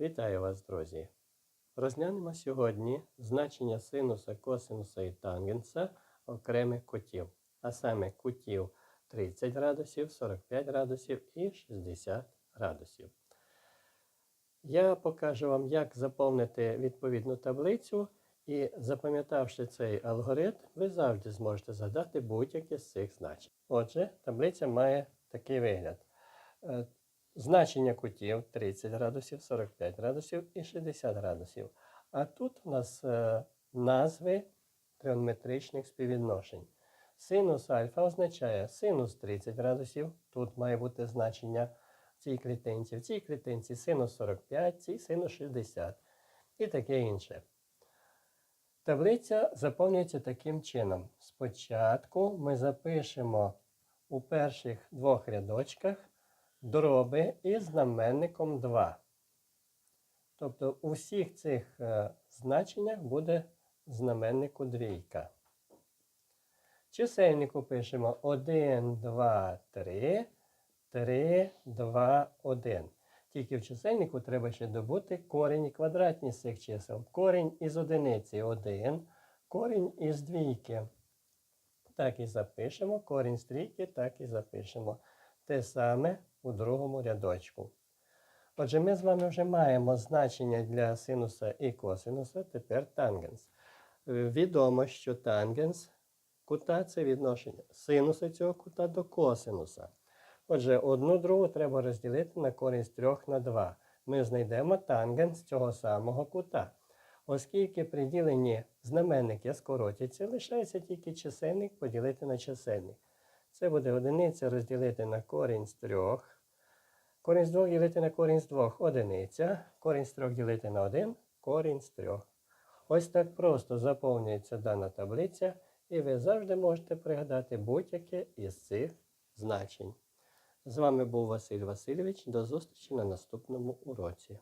Вітаю вас, друзі! Розглянемо сьогодні значення синуса, косинуса і тангенса окремих кутів, а саме кутів 30 градусів, 45 градусів і 60 градусів. Я покажу вам, як заповнити відповідну таблицю, і запам'ятавши цей алгоритм, ви завжди зможете задати будь-яке з цих значень. Отже, таблиця має такий вигляд. Значення кутів 30 градусів, 45 градусів і 60 градусів. А тут у нас е, назви тригонометричних співвідношень. Синус альфа означає синус 30 градусів. Тут має бути значення в цій клітинці. В цій клітинці синус 45, в цій синус 60 і таке інше. Таблиця заповнюється таким чином. Спочатку ми запишемо у перших двох рядочках дроби із знаменником 2. Тобто у всіх цих е, значеннях буде знаменнику двійка. Чисельнику пишемо 1, 2, 3, 3, 2, 1. Тільки в чисельнику треба ще добути корінь і квадратні з цих чисел. Корінь із одиниці 1, корінь із двійки. Так і запишемо. Корінь з трійки, так і запишемо. Те саме у другому рядочку. Отже, ми з вами вже маємо значення для синуса і косинуса, тепер тангенс. Е, Відомо, що тангенс кута це відношення синуса цього кута до косинуса. Отже, одну другу треба розділити на з 3 на 2. Ми знайдемо тангенс цього самого кута. Оскільки приділені знаменники скоротяться, лишається тільки чисельник поділити на чисельник. Це буде одиниця розділити на корінь з 3. Корінь з 2 ділити на корінь з 2 одиниця. Корінь з 3 ділити на 1, корінь з 3. Ось так просто заповнюється дана таблиця, і ви завжди можете пригадати будь-яке із цих значень. З вами був Василь Васильович. До зустрічі на наступному уроці.